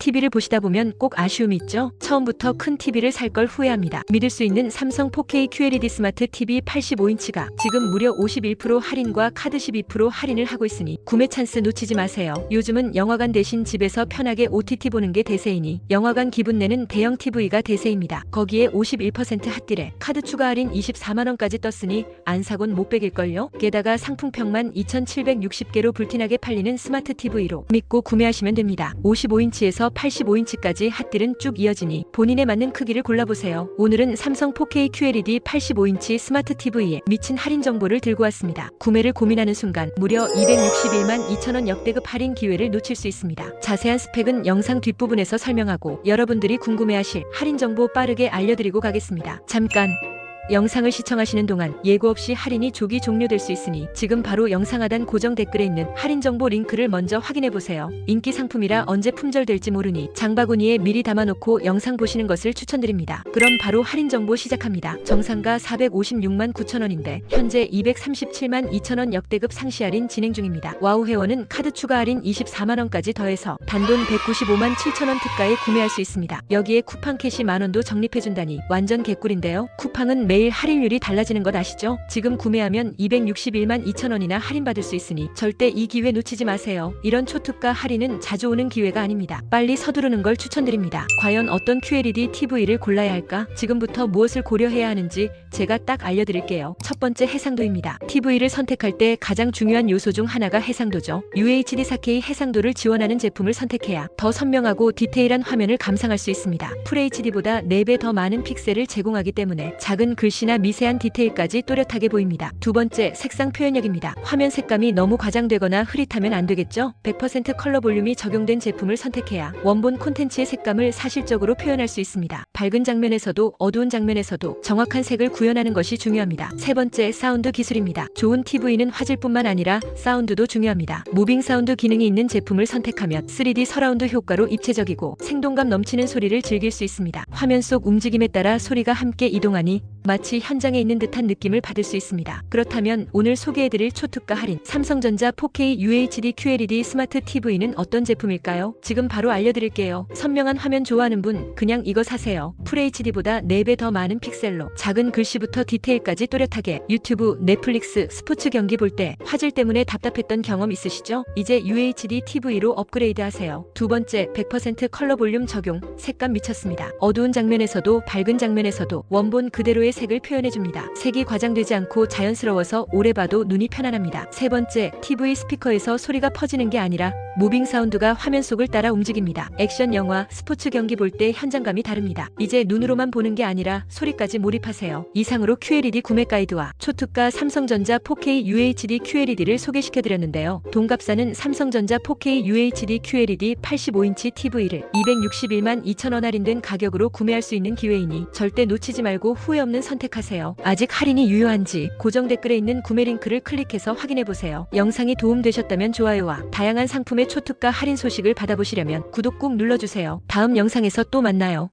TV를 보시다 보면 꼭 아쉬움이 있죠? 처음부터 큰 TV를 살 걸 후회합니다. 믿을 수 있는 삼성 4K QLED 스마트 TV 85인치가 지금 무려 51% 할인과 카드 12% 할인을 하고 있으니 구매 찬스 놓치지 마세요. 요즘은 영화관 대신 집에서 편하게 OTT 보는 게 대세이니 영화관 기분 내는 대형 TV가 대세입니다. 거기에 51% 핫딜에 카드 추가 할인 24만원까지 떴으니 안 사곤 못 베길걸요? 게다가 상품평만 2760개로 불티나게 팔리는 스마트 TV로 믿고 구매하시면 됩니다. 55인치에서 85인치까지 핫딜은 쭉 이어지니 본인에 맞는 크기를 골라보세요. 오늘은 삼성 4K QLED 85인치 스마트 TV에 미친 할인 정보를 들고 왔습니다. 구매를 고민하는 순간 무려 261만 2천원 역대급 할인 기회를 놓칠 수 있습니다. 자세한 스펙은 영상 뒷부분에서 설명하고 여러분들이 궁금해하실 할인 정보 빠르게 알려드리고 가겠습니다. 잠깐! 영상을 시청하시는 동안 예고 없이 할인이 조기 종료될 수 있으니 지금 바로 영상 하단 고정 댓글에 있는 할인 정보 링크를 먼저 확인해 보세요. 인기 상품이라 언제 품절될지 모르니 장바구니에 미리 담아놓고 영상 보시는 것을 추천드립니다. 그럼 바로 할인 정보 시작합니다. 정상가 456만 9천 원인데 현재 237만 2천 원 역대급 상시 할인 진행 중입니다. 와우 회원은 카드 추가 할인 24만 원까지 더해서 단돈 195만 7천 원 특가에 구매할 수 있습니다. 여기에 쿠팡 캐시 만 원도 적립해준다니 완전 개꿀인데요. 쿠팡은 매일 할인율이 달라지는 것 아시죠? 지금 구매하면 261만 2천 원이나 할인받을 수 있으니 절대 이 기회 놓치지 마세요. 이런 초특가 할인은 자주 오는 기회가 아닙니다. 빨리 서두르는 걸 추천드립니다. 과연 어떤 QLED TV를 골라야 할까? 지금부터 무엇을 고려해야 하는지 제가 딱 알려드릴게요. 첫 번째 해상도입니다. TV를 선택할 때 가장 중요한 요소 중 하나가 해상도죠. UHD 4K 해상도를 지원하는 제품을 선택해야 더 선명하고 디테일한 화면을 감상할 수 있습니다. FHD보다 4배 더 많은 픽셀을 제공하기 때문에 작은 글 씨나 미세한 디테일까지 또렷하게 보입니다. 두 번째, 색상 표현력입니다. 화면 색감이 너무 과장되거나 흐릿하면 안 되겠죠? 100% 컬러 볼륨이 적용된 제품을 선택해야 원본 콘텐츠의 색감을 사실적으로 표현할 수 있습니다. 밝은 장면에서도 어두운 장면에서도 정확한 색을 구현하는 것이 중요합니다. 세 번째, 사운드 기술입니다. 좋은 TV는 화질뿐만 아니라 사운드도 중요합니다. 무빙 사운드 기능이 있는 제품을 선택하면 3D 서라운드 효과로 입체적이고 생동감 넘치는 소리를 즐길 수 있습니다. 화면 속 움직임에 따라 소리가 함께 이동하니 마치 현장에 있는 듯한 느낌을 받을 수 있습니다. 그렇다면 오늘 소개해드릴 초특가 할인 삼성전자 4K UHD QLED 스마트 TV는 어떤 제품일까요? 지금 바로 알려드릴게요. 선명한 화면 좋아하는 분 그냥 이거 사세요. FHD보다 4배 더 많은 픽셀로 작은 글씨부터 디테일까지 또렷하게 유튜브, 넷플릭스, 스포츠 경기 볼 때 화질 때문에 답답했던 경험 있으시죠? 이제 UHD TV로 업그레이드 하세요. 두 번째 100% 컬러 볼륨 적용 색감 미쳤습니다. 어두운 장면에서도 밝은 장면에서도 원본 그대로의 색을 표현해줍니다. 색이 과장되지 않고 자연스러워서 오래 봐도 눈이 편안합니다. 세 번째, TV 스피커에서 소리가 퍼지는 게 아니라 무빙 사운드가 화면 속을 따라 움직입니다. 액션 영화, 스포츠 경기 볼 때 현장감이 다릅니다. 이제 눈으로만 보는 게 아니라 소리까지 몰입하세요. 이상으로 QLED 구매 가이드와 초특가 삼성전자 4K UHD QLED를 소개시켜드렸는데요. 동갑사는 삼성전자 4K UHD QLED 85인치 TV를 261만 2천원 할인된 가격으로 구매할 수 있는 기회이니 절대 놓치지 말고 후회 없는 선택하세요. 아직 할인이 유효한지 고정 댓글에 있는 구매 링크를 클릭해서 확인해보세요. 영상이 도움되셨다면 좋아요와 다양한 상품의 초특가 할인 소식을 받아보시려면 구독 꾹 눌러주세요. 다음 영상에서 또 만나요.